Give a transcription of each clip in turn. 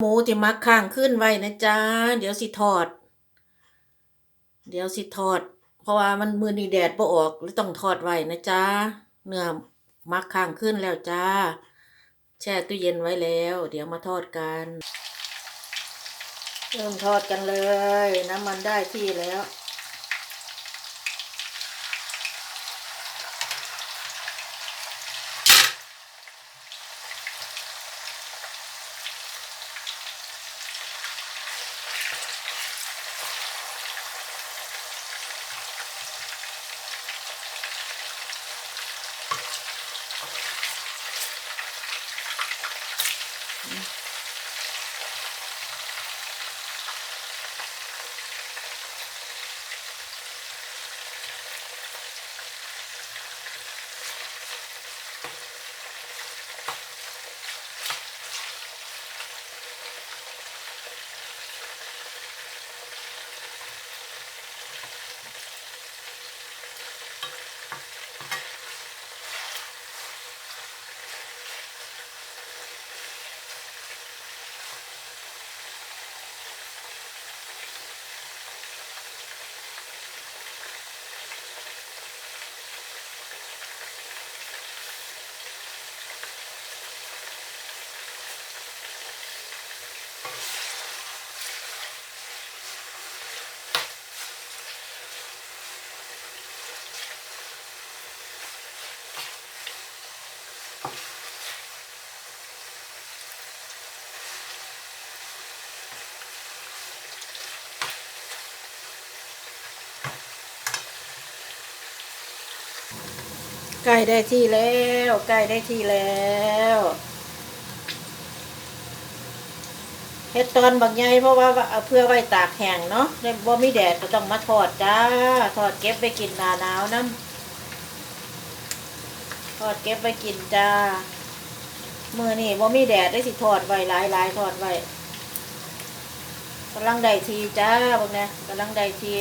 หมูที่มักข้างขึ้นไว้นะจ๊ะเดี๋ยวสิทอด เดี๋ยวสิทอด เพราะว่ามันมือนีแดดบ่ออกเลยต้องทอดไว้นะจ๊ะเนื้อมักข้างขึ้นแล้วจ้า แช่ตู้เย็นไว้แล้ว เดี๋ยวมาทอดกัน เริ่มทอดกันเลย น้ำมันได้ที่แล้ว Mm. ใกล้ได้ที่แล้วใกล้ได้ที่แล้วเฮ็ดตอนบางใหญ่เพราะว่าเพื่อไว้ตากแห้งเนาะได้บ่มีแดดก็ต้องมาทอดจ้าทอดเก็บไปกินหนาหนาวน้ำทอดเก็บไปกินจ้ามือนี่บ่มีแดดได้สิทอดไว้หลายหลายทอดไว้กำลังได้ทีจ้าพวกเนี้ยกำลังได้ที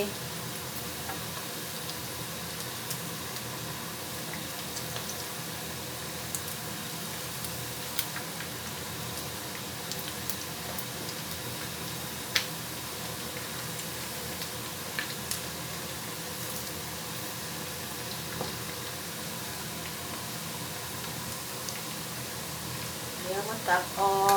ตักออก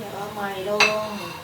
เดี๋ย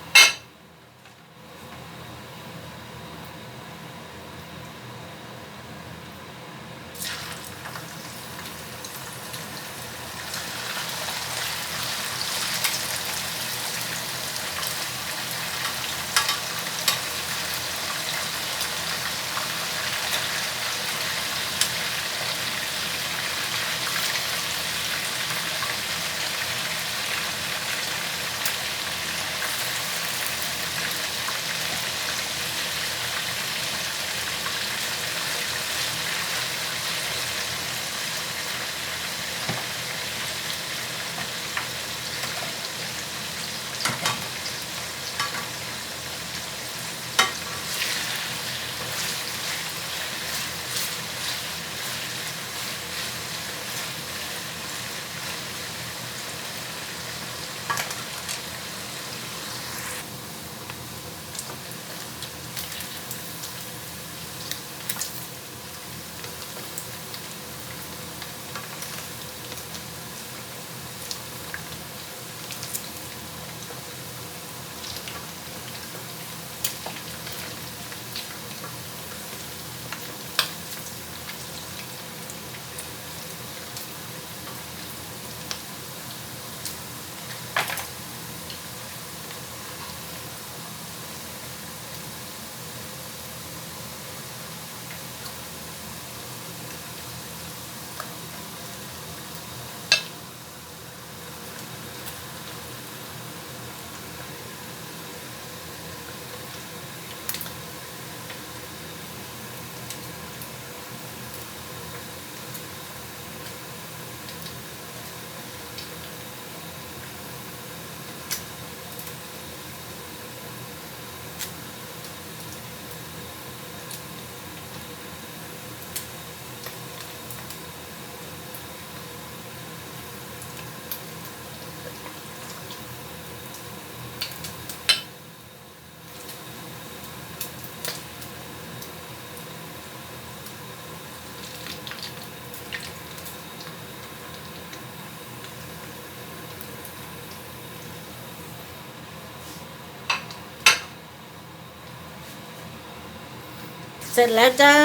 เสร็จแล้วจ้า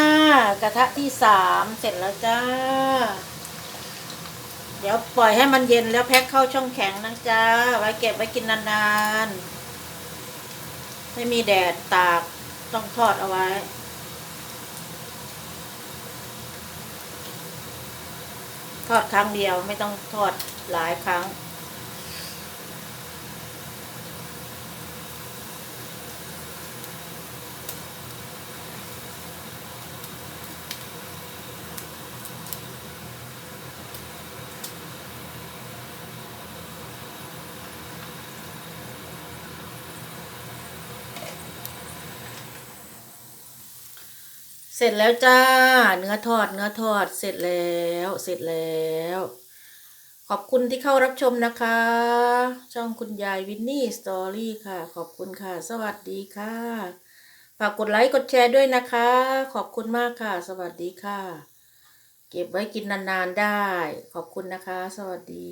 กระทะที่สามเสร็จแล้วจ้า เดี๋ยวปล่อยให้มันเย็นแล้วแพ็คเข้าช่องแข็งนะจ้าไว้เก็บไว้กินนานๆ ไม่มีแดดตากต้องทอดเอาไว้ทอดครั้งเดียวไม่ต้องทอดหลายครั้ง สร็จแล้วจ้า เนื้อทอด เนื้อทอด เสร็จแล้ว เสร็จแล้ว ขอบคุณที่เข้ารับชมนะคะ ช่องคุณยายวินนี่สตอรี่ค่ะ ขอบคุณค่ะ สวัสดีค่ะ ฝากกดไลค์ กดแชร์ด้วยนะคะ ขอบคุณมากค่ะ สวัสดีค่ะ เก็บไว้กินนานๆได้ ขอบคุณนะคะ สวัสดี